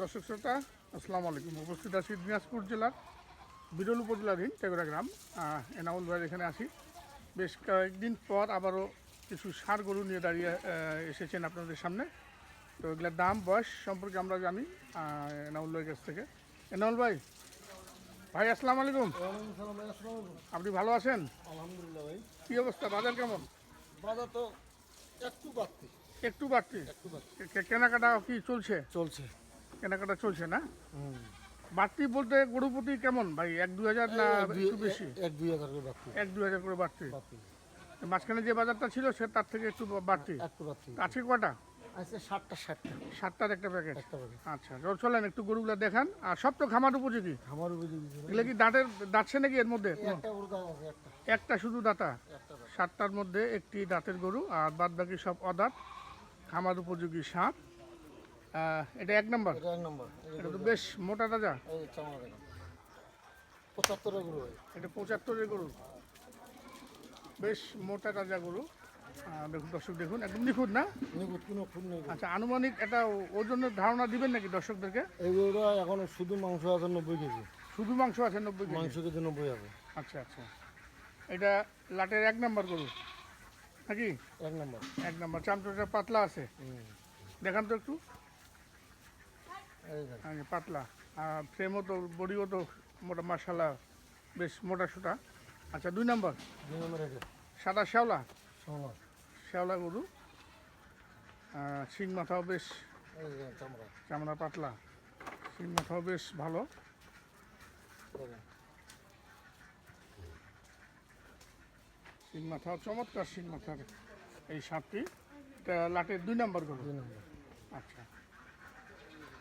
দর্শক শ্রোতা আসসালামু আলাইকুম। উপস্থিত আছি দিনাজপুর জেলার বিরল উপজেলাধীন টেগরা গ্রাম। এনামুল ভাইয়ের এখানে আসি বেশ কয়েকদিন পর আবারও কিছু সার গরু নিয়ে দাঁড়িয়ে এসেছেন আপনাদের সামনে। তো এগুলোর দাম বয়স সম্পর্কে আমরা জানি এনামুল ভাইয়ের কাছ থেকে। এনামুল ভাই ভাই আসসালামু আলাইকুম। আপনি ভালো আছেন? আলহামদুলিল্লাহ ভাই। কী অবস্থা? বাজার কেমন? বাজার তো একটু বাড়তি। একটু বাড়তি? একটু বাড়তি। কেনাকাটা কি চলছে? চলছে। কেনাকাটা চলছে না? বাড়তি বলতে গরু প্রতি কেমন ভাই? এক দু হাজার না একটু বেশি? এক দুই হাজার করে বাড়তি। এক দু হাজার করে বাড়তি? মাঝখানে যে বাজারটা ছিল সে তার থেকে একটু বাড়তি? একটু বাড়তি। আছে কটা? আছে ষাটটা ষাটটা সাতটার একটা প্যাকেট একটা বাড়ি আচ্ছা চল চলেন একটু গরুগুলো দেখান। আর সব তো খামার উপযোগী? আমার উপরে এগুলো কি দাঁতের দাঁতছে নাকি এর মধ্যে? একটা গরু দাম আছে একটা। একটা শুধু দাঁতা সাতটার মধ্যে একটি দাঁতের গরু আর বাদ বাকি সব অদাঁত খামার উপযোগী সাপ। এটা এক নম্বর? এটা তো বেশ মোটা তাজা। দেখেন পঁচাত্তরের গরু এটা পঁচাত্তরের গরু। বেশ মোটা তাজা গরু। দেখুন দর্শক দেখুন একদম নিখুঁত না? নিখুঁত কোনো নেই। আচ্ছা আনুমানিক ওজনের ধারণা দিবেন নাকি দর্শকদেরকে? এখন শুধু মাংস আছে নব্বই কেজি। শুধু মাংস আছে নব্বই কেজি? মাংস কেজি নব্বই হবে। আচ্ছা আচ্ছা। এটা লাটের এক নাম্বার গরু। নাকি? এক নম্বর। এক নাম্বার। চামচটা পাতলা আছে। দেখান তো একটু। আচ্ছা, পাতলা। আর ফ্রেমও তো বডিও তো মোটা মশালা বেশ মোটা সোটা। আচ্ছা দুই নম্বর। দুই নম্বর সাদা শ্যাওলা? শ্যাওলা। গরু। শিং মাথাও বেশ চামড়া। পাতলা। শিং মাথাও বেশ ভালো। শিং মাথা চমৎকার শিং মাথার এই সাপটি। এটা লাটের দুই নম্বর গরু। আচ্ছা।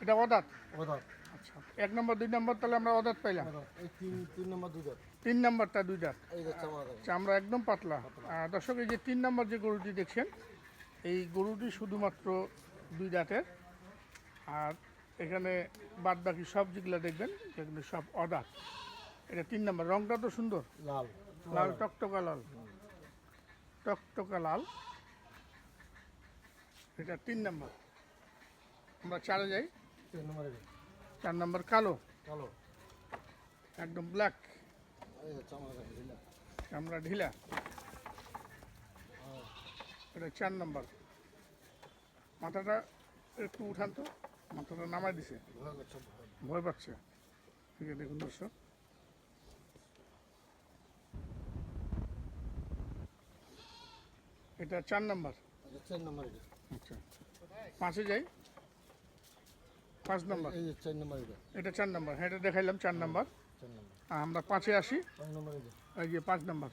এটা অদাত? ওদা আচ্ছা। এক নম্বর দুই নম্বর তাহলে আমরা অদাত পাইলাম। তিন তিন নম্বর দুই দাঁত। তিন নম্বরটা দুই দাঁত। চামড়া একদম পাতলা। আর দর্শক এই যে তিন নম্বর যে গরুটি দেখছেন এই গরুটি শুধুমাত্র দুই দাঁতের। আর এখানে বাদ বাকি সব যেগুলো দেখবেন সেগুলো সব অদাত। এটা তিন নম্বর। রংটা তো সুন্দর। লাল। লাল টকটকা লাল। টকটকা লাল এটা তিন নম্বর। আমরা চারে যাই। তিন নম্বর চার নম্বর কালো। কালো। একদম ব্ল্যাক চামড়া ঢিলা। এটা চার নম্বর। মাথাটা একটু উঠান তো। মাথাটা নামাই দিছে। ভয় পাচ্ছে। ঠিক আছে দেখুন দর্শক। এটা চার নম্বর। যে চার নম্বর এটা। আচ্ছা। পাঁচে যাই। পাঁচ নম্বর। এই চার নম্বর এটা। এটা চার নম্বর। হ্যাঁ এটা দেখাইলাম চার নম্বর। চার নম্বর। আর আমরা পাঁচে আসি। পাঁচ নম্বর এই যে। পাঁচ নম্বর।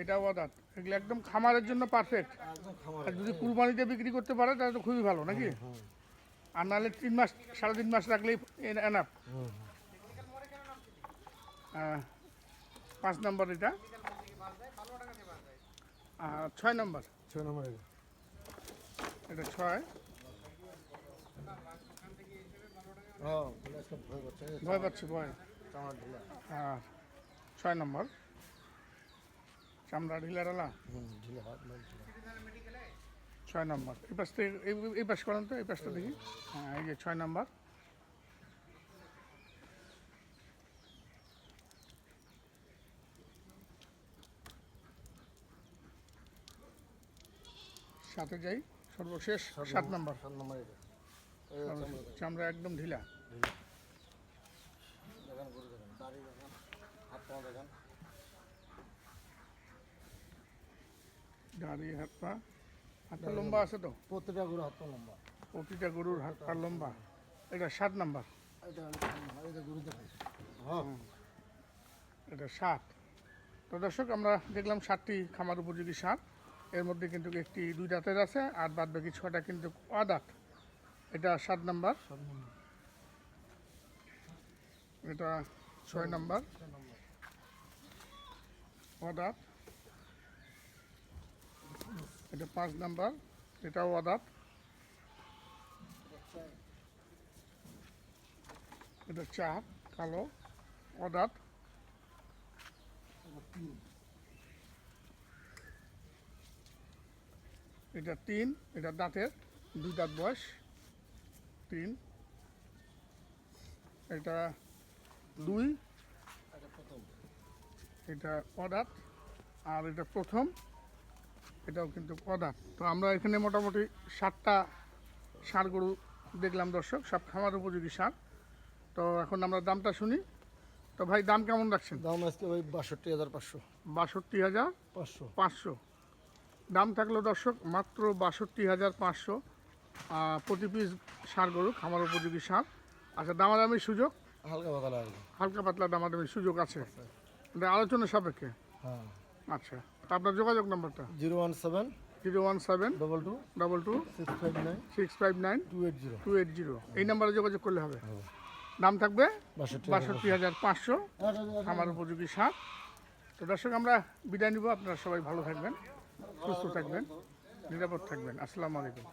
এটাও অদাত এগুলো একদম খামারের জন্য পারফেক্ট আর যদি কুরবানিতে বিক্রি করতে পারে তাহলে তো খুবই ভালো নাকি? আর নাহলে তিন মাস সাড়ে তিন মাস রাখলেই এনাফ হুম পাঁচ নম্বর এটা। আর ছয় নম্বর। ছয় নম্বর এটা। ছয়। হ্যাঁ ভয় পাচ্ছে। ভয় চামড়া ঢিলা। আর ছয় নম্বর। চামড়া ঢিলা হাত ঢিলা। ছয় নম্বর। এই পাশ থেকে এই পাশ করেন তো এই পাশটা দেখি। হ্যাঁ এই যে ছয় নম্বর। সাথে যাই। সর্বশেষ সাত নম্বর। সাত নম্বর চামড়া একদম ঢিলা। দেখেন গরু দাড়ি হাত পা হাত পা হাতটা লম্বা আছে তো? প্রতিটা গরু হাত পা লম্বা। প্রতিটা গরুর হাত পা লম্বা। এটা সাত নাম্বার। এটা সাত তো দর্শক আমরা দেখলাম সাতটি খামার উপযোগী সাত এর মধ্যে কিন্তু একটি, দুই দাঁতের আছে, আর বাদ বাকি ছটা কিন্তু অদাঁত এটা সাত নাম্বার। এটা ছয় নম্বর। অদাঁত এটা পাঁচ নাম্বার। এটাও অদাঁত এটা চার, কালো। অদাঁত তিন এটা তিন এটা দাঁতের দুই দাঁত বয়স তিন। এটা দুই। এটা অদাঁত আর এটা প্রথম। এটাও কিন্তু অদাঁত। তো আমরা এখানে মোটামুটি সাতটা সার গরু দেখলাম দর্শক সব খামার উপযোগী সার তো এখন আমরা দামটা শুনি। তো ভাই দাম কেমন রাখছেন? দাম আজকে ওই বাষট্টি হাজার পাঁচশো। বাষট্টি হাজার পাঁচশো। পাঁচশো। দাম থাকল দর্শক মাত্র বাষট্টি হাজার পাঁচশো প্রতি পিস সার গরু খামার উপযোগী সার। আচ্ছা দামাদামির সুযোগ? হালকা পাতলা হালকা পাতলা দামাদামির সুযোগ আছে। আলোচনা সাপেক্ষে? হ্যাঁ। আচ্ছা তা আপনার যোগাযোগ নাম্বারটা? Zero one seven zero one seven double two double two six five nine six five nine two eight zero. Two eight zero. এই নাম্বারে যোগাযোগ করলে হবে। দাম থাকবে বাষট্টি বাষট্টি হাজার পাঁচশো। আমার উপযোগী সার। তো দর্শক আমরা বিদায় নিব। আপনারা সবাই ভালো থাকবেন। সুস্থ থাকবেন নিরাপদ থাকবেন। আসসালামু আলাইকুম।